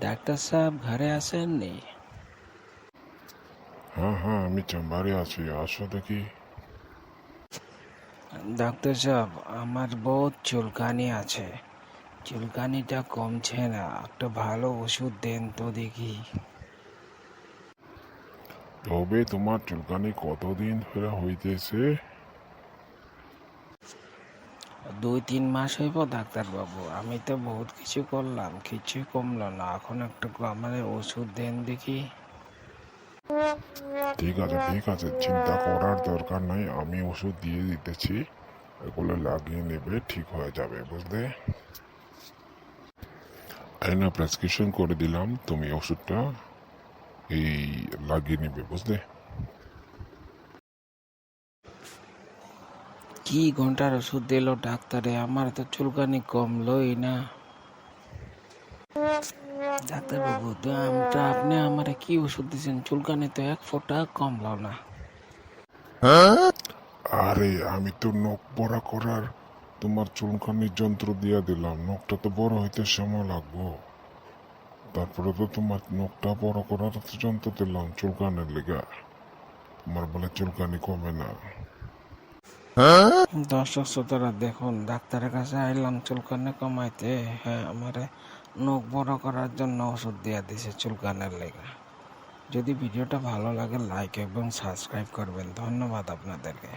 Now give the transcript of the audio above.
Doctor সাহেব ঘরে আসেননি? হ্যাঁ হ্যাঁ আমি চেম্বারে আছি আসো দেখি। ডাক্তার সাহেব আমার বহুত চুলকানি আছে। চুলকানিটা কমছে না একটা ভালো ওষুধ দেন তো দেখি। তবে তোমার চুলকানি কতদিন ধরে হইতেছে? দুই, তিন মাস হইব ডাক্তারবাবু। আমি তো বহুত কিছু করলাম কিছু কমলো না। এখন একটু আমার ওষুধ দেন দেখি। ঠিক আছে ঠিক আছে। চিন্তা করার দরকার নাই। আমি ওষুধ দিয়ে দিতেছি। এগুলো লাগিয়ে নেবে, ঠিক হয়ে যাবে, বুঝলে? না প্রেসক্রিপশন করে দিলাম। তুমি ওষুধটা এই লাগিয়ে নেবে, বুঝলে? কি ঘণ্টার ওষুধ দিল ডাক্তারে? আমার তো চুলকানি কমলোই না। ডাক্তারবাবু, তো আমটা আপনি আমার কি ওষুধ দিয়েছেন চুলকানি তো এক ফোঁটা কমলো না। আরে, আমি তো নখ বড়া করার তোমার চুলকানির যন্ত্র দিয়ে দিলাম। নখটা তো বড় হইতে সময় লাগবো। তারপরে তো তোমার নখটা বড় করার যন্ত্র দিলাম চুলকানির লেগা। তোমার বলে চুলকানি কমে না। দর্শক শ্রোতারা, দেখুন, ডাক্তারের কাছে আইলাম চুলকানি কমাইতে। হ্যাঁ আমারে নখ বড় করার জন্য ওষুধ দিয়ে দিছে চুলকানের লেগে। যদি ভিডিওটা ভালো লাগে লাইক এবং সাবস্ক্রাইব করবেন। ধন্যবাদ আপনাদেরকে।